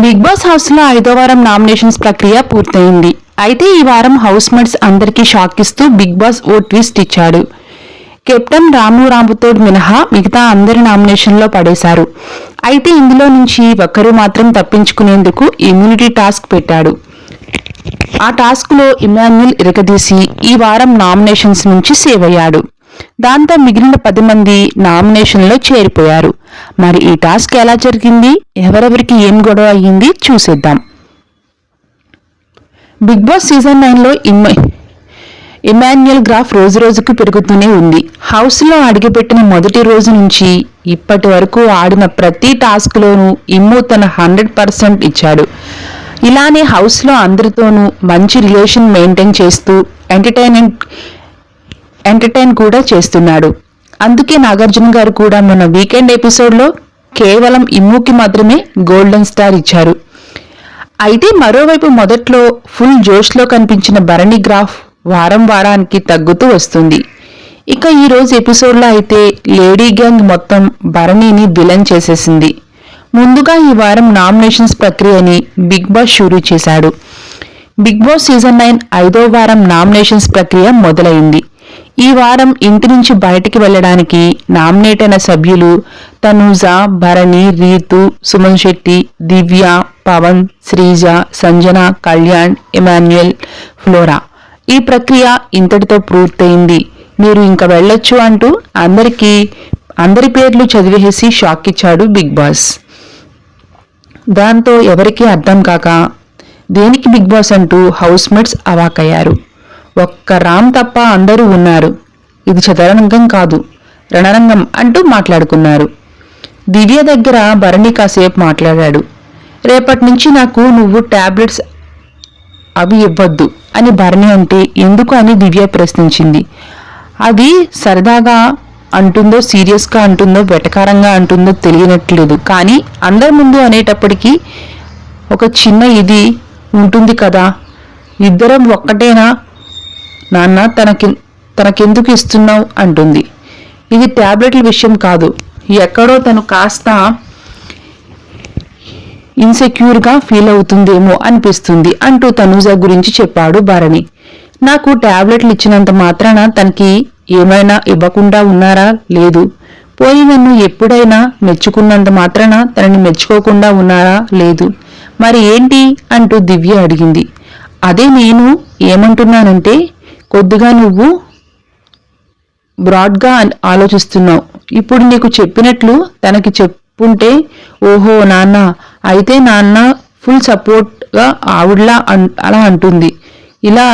Big boss హౌస్లో ఐదో వారం నామినేషన్స్ ప్రక్రియ పూర్తయింది. అయితే ఈ వారం హౌస్ మేట్స్ అందరికీ షాక్ ఇస్తూ బిగ్ బాస్ ఓ ట్విస్ట్ ఇచ్చాడు. కెప్టెన్ రాము రాముతోడ్ మినహా మిగతా అందరి నామినేషన్లో పడేశారు. అయితే ఇందులో నుంచి ఒక్కరు మాత్రం తప్పించుకునేందుకు ఇమ్యూనిటీ టాస్క్ పెట్టాడు. ఆ టాస్క్లో ఇమాన్యుల్ ఇరగదీసి ఈ వారం నామినేషన్స్ నుంచి సేవ్ అయ్యాడు. దాంతో మిగిలిన పది మంది నామినేషన్లో చేరిపోయారు. మరి ఈ టాస్క్ ఎలా జరిగింది? ఎవరెవరికి ఏం గొడవ అయ్యింది? చూసేద్దాం. బిగ్ బాస్ సీజన్ నైన్లో ఇమ్మ ఇమాన్యుయల్ గ్రాఫ్ రోజు రోజుకు పెరుగుతూనే ఉంది. హౌస్లో అడిగిపెట్టిన మొదటి రోజు నుంచి ఇప్పటి వరకు ఆడిన ప్రతి టాస్క్లోనూ ఇమ్ము తన హండ్రెడ్ పర్సెంట్ ఇచ్చాడు. ఇలానే హౌస్లో అందరితోనూ మంచి రిలేషన్ మెయింటైన్ చేస్తూ ఎంటర్టైన్మెంట్ ఎంటర్టైన్ కూడా చేస్తున్నాడు. అందుకే నాగార్జున గారు కూడా మన వీకెండ్ ఎపిసోడ్లో కేవలం ఇమ్ముకి మాత్రమే గోల్డెన్ స్టార్ ఇచ్చారు. అయితే మరోవైపు మొదట్లో ఫుల్ జోష్లో కనిపించిన భరణి గ్రాఫ్ వారం వారానికి తగ్గుతూ వస్తుంది. ఇక ఈ రోజు ఎపిసోడ్లో అయితే లేడీ గ్యాంగ్ మొత్తం భరణిని విలన్ చేసేసింది. ముందుగా ఈ వారం నామినేషన్స్ ప్రక్రియని బిగ్ బాస్ షురూ చేశాడు. బిగ్ బాస్ సీజన్ నైన్ ఐదో వారం నామినేషన్స్ ప్రక్రియ మొదలైంది. ఈ వారం ఇంటి నుంచి బయటికి వెళ్ళడానికి నామినేట్ అయిన సభ్యులు తనూజ భరణి రీతు సుమన్ శెట్టి దివ్య పవన్ శ్రీజ సంజన కళ్యాణ్ ఎమాన్యుయల్ ఫ్లోరా. ఈ ప్రక్రియ ఇంతటితో పూర్తయింది. మీరు ఇంకా వెళ్ళొచ్చు అంటూ అందరికీ అందరి పేర్లు చదివేసి షాక్ ఇచ్చాడు బిగ్ బాస్. దాంతో ఎవరికీ అర్థం కాక దేనికి బిగ్ బాస్ అంటూ హౌస్ మేట్స్ అవాకయ్యారు? ఒక్క రామ్ తప్ప అందరూ ఉన్నారు. ఇది చదరంగం కాదు రణరంగం అంటూ మాట్లాడుకున్నారు. దివ్య దగ్గర భరణి కాసేపు మాట్లాడాడు. రేపటి నుంచి నాకు నువ్వు టాబ్లెట్స్ అవి ఇవ్వద్దు అని భరణి అంటే ఎందుకు అని దివ్య ప్రశ్నించింది. అది సరదాగా అంటుందో సీరియస్గా అంటుందో వెటకారంగా అంటుందో తెలియనట్లేదు. కానీ అందరి ముందు అనేటప్పటికీ ఒక చిన్న ఇది ఉంటుంది కదా. ఇద్దరం ఒక్కటేనా? నాన్న తనకి తనకెందుకు ఇస్తున్నావు? అంటుంది. ఇది ట్యాబ్లెట్ల విషయం కాదు. ఎక్కడో తను కాస్త ఇన్సెక్యూర్గా ఫీల్ అవుతుందేమో అనిపిస్తుంది అంటూ తనూజ గురించి చెప్పాడు భరణి. నాకు ట్యాబ్లెట్లు ఇచ్చినంత మాత్రాన తనకి ఏమైనా ఇవ్వకుండా ఉన్నారా? లేదు. పోయి నన్ను ఎప్పుడైనా మెచ్చుకున్నంత మాత్రాన తనని మెచ్చుకోకుండా ఉన్నారా? లేదు. మరి ఏంటి అంటూ దివ్య అడిగింది. అదే నేను ఏమంటున్నానంటే కొద్దిగా నువ్వు బ్రాడ్గా ఆలోచిస్తున్నావు. ఇప్పుడు నీకు చెప్పినట్లు తనకి చెప్పుంటే ఓహో నాన్న అయితే నాన్న ఫుల్ సపోర్ట్గా ఆవిడలా అలా అంటుంది. ఇలా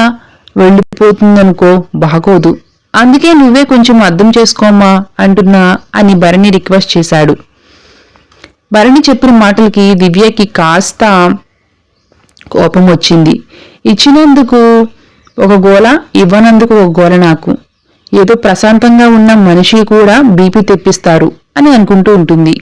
వెళ్ళిపోతుందనుకో బాగోదు. అందుకే నువ్వే కొంచెం అర్థం చేసుకోమ్మా అంటున్నా అని భరణి రిక్వెస్ట్ చేశాడు. భరణి చెప్పిన మాటలకి దివ్యకి కాస్త కోపం వచ్చింది. ఇచ్చినందుకు ఒక గోల ఇవ్వనందుకు ఒక గోల నాకు. ఏదో ప్రశాంతంగా ఉన్న మనిషి కూడా బీపీ తెప్పిస్తారు అని అనుకుంటూ ఉంటుంది.